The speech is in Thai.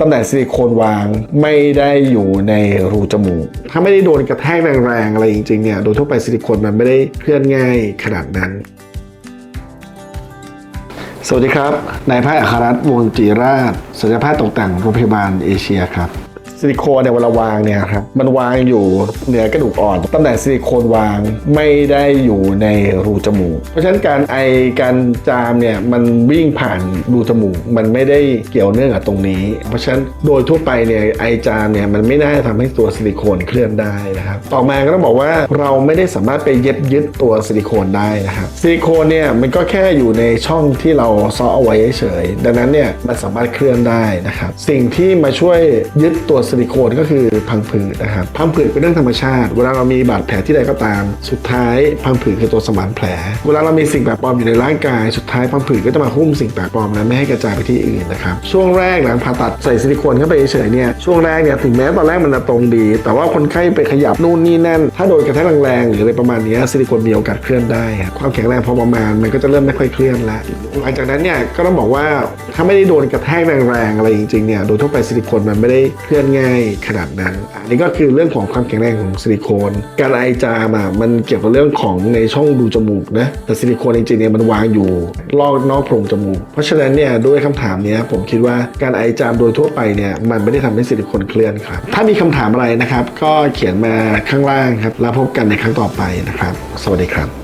ตำแหน่งซิลิโคนวางไม่ได้อยู่ในรูจมูก ถ้าไม่ได้โดนกระแทกแรงๆอะไรจริงๆเนี่ย โดยทั่วไปซิลิโคนมันไม่ได้เคลื่อนง่ายขนาดนั้น สวัสดีครับ นายแพทย์อัครรัตน์วงจีราชศัลยแพทย์ตกแต่งโรงพยาบาลเอเชียครับ ซิลิโคนเนี่ยเวลาวางเนี่ยครับมันวางอยู่เหนือกระดูกอ่อนตำแหน่งซิลิโคนวางไม่ได้อยู่ในรูจมูก เพราะฉะนั้นการไอการจามเนี่ยมันวิ่งผ่านรูจมูก มันไม่ได้เกี่ยวเนื่องกับตรงนี้ เพราะฉะนั้นโดยทั่วไปเนี่ยไอจามเนี่ยมันไม่น่าจะทำให้ตัวซิลิโคนเคลื่อนได้นะครับต่อมาก็ต้องบอกว่าเราไม่ได้สามารถไปเย็บยึดตัวซิลิโคนได้นะครับซิลิโคนเนี่ยมันก็แค่อยู่ในช่องที่เราซ้อเอาไว้เฉยดังนั้นเนี่ยมันสามารถเคลื่อนได้นะครับสิ่งที่มาช่วยยึดตัวซิลิโคนก็คือพังผืดนะครับพังผืดเป็นเรื่องธรรมชาติ เวลาเรามีบาดแผลที่ใดก็ตาม สุดท้ายพังผืดคือตัวสมานแผล เวลาเรามีสิ่งแปลกปลอมอยู่ในร่างกาย สุดท้ายพังผืดก็จะมาหุ้มสิ่งแปลกปลอมนั้นไม่ให้กระจายไปที่อื่นนะครับช่วงแรกหลังผ่าตัดใส่ซิลิโคนเข้าไปเฉยๆเนี่ยช่วงแรกเนี่ยถึงแม้ตอนแรกมันจะตรงดี แต่ว่าคนไข้ไปขยับนู่นนี่นั่น ถ้าโดนกระแทกแรงๆหรืออะไรประมาณนี้ซิลิโคนมีโอกาสเคลื่อนได้ครับความแข็งแรงพอประมาณมันก็จะเริ่มไม่ค่อยเคลื่อนแล้วหลังจากนั้นเนี่ยก็ต้องบอกว่าถ้าไม่ได้โดนกระแทกแรงๆอะไรจริงๆเนี่ยโดยทั่วไปซิลิโคนมันไม่ได้เคลื่อนง่ายขนาดนั้น อันนี้ก็คือเรื่องของความแข็งแรงของซิลิโคน การไอจามอะมันเกี่ยวกับเรื่องของในช่องดูจมูกนะแต่ซิลิโคนจริงๆเนี่ยมันวางอยู่รอบนอกโพรงจมูก เพราะฉะนั้นเนี่ยด้วยคำถามเนี้ยผมคิดว่าการไอจามโดยทั่วไปเนี่ยมันไม่ได้ทำให้ซิลิโคนเคลื่อนครับ ถ้ามีคำถามอะไรนะครับ ก็เขียนมาข้างล่างครับแล้วพบกันในครั้งต่อไปนะครับ สวัสดีครับ